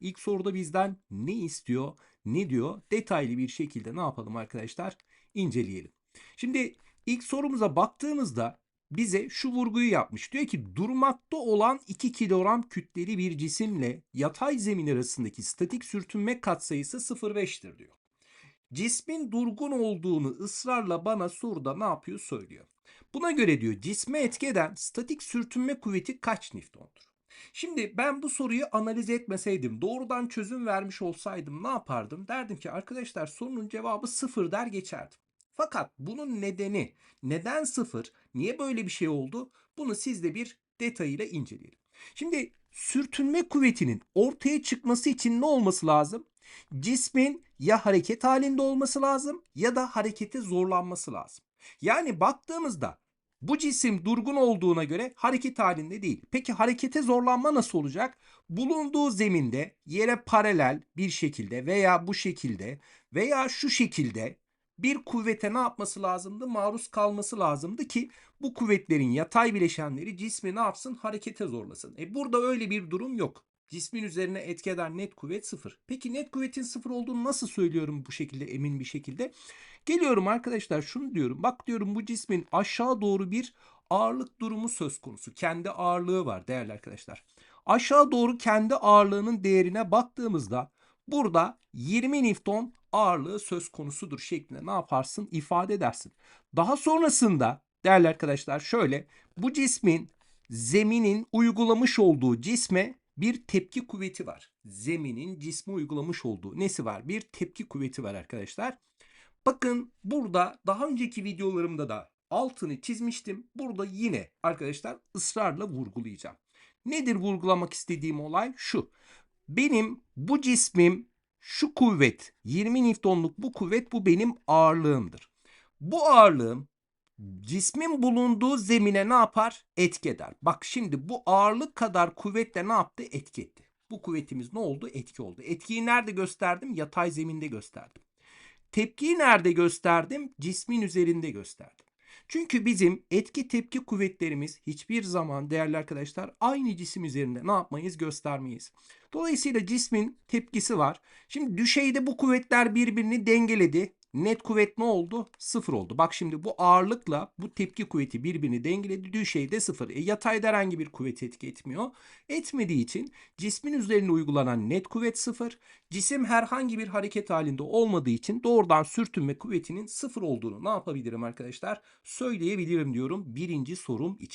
İlk soruda bizden ne istiyor, ne diyor? Detaylı bir şekilde ne yapalım arkadaşlar? İnceleyelim. Şimdi ilk sorumuza baktığımızda bize şu vurguyu yapmış. Diyor ki durmakta olan 2 kilogram kütleli bir cisimle yatay zemin arasındaki statik sürtünme katsayısı 0,5'tir diyor. Cismin durgun olduğunu ısrarla bana soruda ne yapıyor söylüyor. Buna göre diyor cisme etki statik sürtünme kuvveti kaç Newton'dur? Şimdi ben bu soruyu analiz etmeseydim, doğrudan çözüm vermiş olsaydım ne yapardım? Derdim ki arkadaşlar sorunun cevabı sıfır der geçerdim. Fakat bunun nedeni, neden sıfır, niye böyle bir şey oldu? Bunu sizle bir detayıyla inceleyelim. Şimdi sürtünme kuvvetinin ortaya çıkması için ne olması lazım? Cismin ya hareket halinde olması lazım ya da harekete zorlanması lazım. Yani baktığımızda bu cisim durgun olduğuna göre hareket halinde değil. Peki harekete zorlanma nasıl olacak? Bulunduğu zeminde yere paralel bir şekilde veya bu şekilde veya şu şekilde bir kuvvete ne yapması lazımdı? Maruz kalması lazımdı ki bu kuvvetlerin yatay bileşenleri cismi ne yapsın? Harekete zorlasın. E burada öyle bir durum yok. Cismin üzerine etki eden net kuvvet sıfır. Peki net kuvvetin sıfır olduğunu nasıl söylüyorum bu şekilde emin bir şekilde? Geliyorum arkadaşlar şunu diyorum. Bak diyorum bu cismin aşağı doğru bir ağırlık durumu söz konusu. Kendi ağırlığı var değerli arkadaşlar. Aşağı doğru kendi ağırlığının değerine baktığımızda burada 20 Newton ağırlığı söz konusudur şeklinde ne yaparsın ifade edersin. Daha sonrasında değerli arkadaşlar şöyle bu cismin zeminin uygulamış olduğu cisme bir tepki kuvveti var. Zeminin cisme uygulamış olduğu nesi var? Bir tepki kuvveti var arkadaşlar. Bakın burada daha önceki videolarımda da altını çizmiştim. Burada yine arkadaşlar ısrarla vurgulayacağım. Nedir vurgulamak istediğim olay? Şu. Benim bu cismim şu kuvvet 20 Newton'luk bu kuvvet bu benim ağırlığımdır. Bu ağırlığım cismin bulunduğu zemine ne yapar? Etki eder. Bak şimdi bu ağırlık kadar kuvvetle ne yaptı? Etki etti. Bu kuvvetimiz ne oldu? Etki oldu. Etkiyi nerede gösterdim? Yatay zeminde gösterdim. Tepkiyi nerede gösterdim? Cismin üzerinde gösterdim. Çünkü bizim etki tepki kuvvetlerimiz hiçbir zaman değerli arkadaşlar aynı cisim üzerinde ne yapmayız göstermeyiz. Dolayısıyla cismin tepkisi var. Şimdi düşeyde bu kuvvetler birbirini dengeledi. Net kuvvet ne oldu? Sıfır oldu. Bak şimdi bu ağırlıkla bu tepki kuvveti birbirini dengeledi. Düşeyde sıfır. E, yatayda herhangi bir kuvvet etki etmiyor. Etmediği için cismin üzerine uygulanan net kuvvet sıfır. Cisim herhangi bir hareket halinde olmadığı için doğrudan sürtünme kuvvetinin sıfır olduğunu ne yapabilirim arkadaşlar? Söyleyebilirim diyorum birinci sorum için.